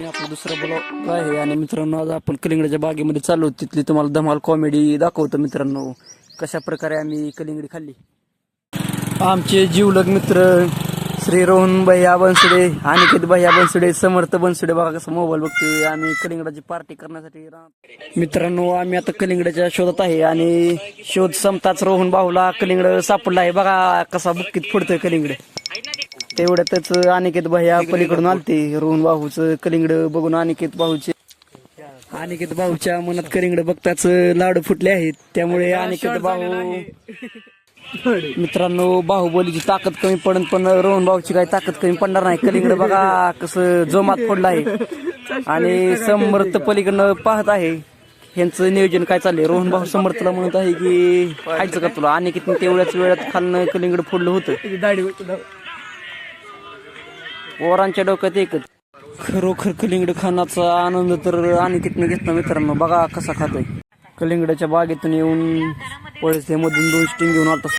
आणि आपण दुसरं ब्लॉग आहे आणि मित्रांनो आज आपण कलिंगडाच्या बागेमध्ये चाललो तिथली तुम्हाला धमाल कॉमेडी दाखवतो मित्रांनो. कशा प्रकारे आम्ही कलिंगडी खाल्ली? आमचे जीवलग मित्र श्री रोहन भैया बनसुडे अनिकेत भैया बनसुडे समर्थ बनसुडे बघा कसं मोबाईल बघतोय आम्ही कलिंगडाची पार्टी करण्यासाठी मित्रांनो आम्ही आता कलिंगडाच्या शोधात आहे आणि शोध संपताच रोहन भाऊला कलिंगड सापडला आहे. बघा कसा बुक्कीत फुडतोय कलिंगड. तेवढ्यातच अनिकेत भैया पलीकडून आलते. रोहन भाऊचं कलिंगड बघून अनिकेत भाऊचे अनिकेत भाऊच्या मनात कलिंगड बघताच लाडू फुटले आहेत. त्यामुळे अनिकेत भाऊ मित्रांनो बाहुबलीची ताकद कमी पडन पण रोहन भाऊची काही ताकद कमी पडणार नाही. कलिंगड बघा कसं जोमात पडलं आहे. आणि समर्थ पलीकडनं पाहत आहे. ह्यांचं नियोजन काय चाललंय? रोहन भाऊ समर्थला म्हणत आहे की खायचं का तुला? किती तेवढ्याच वेळात खालनं कलिंगड फोडलं होतं. वरांच्या डोक्यात एकच खरोखर कलिंगड खाण्याचा आनंद तर आणि घेतला मित्रांनो. बघा कसा खातोय. कलिंगडाच्या बागेतून येऊन मधून दोन स्टिंग घेऊन आलता.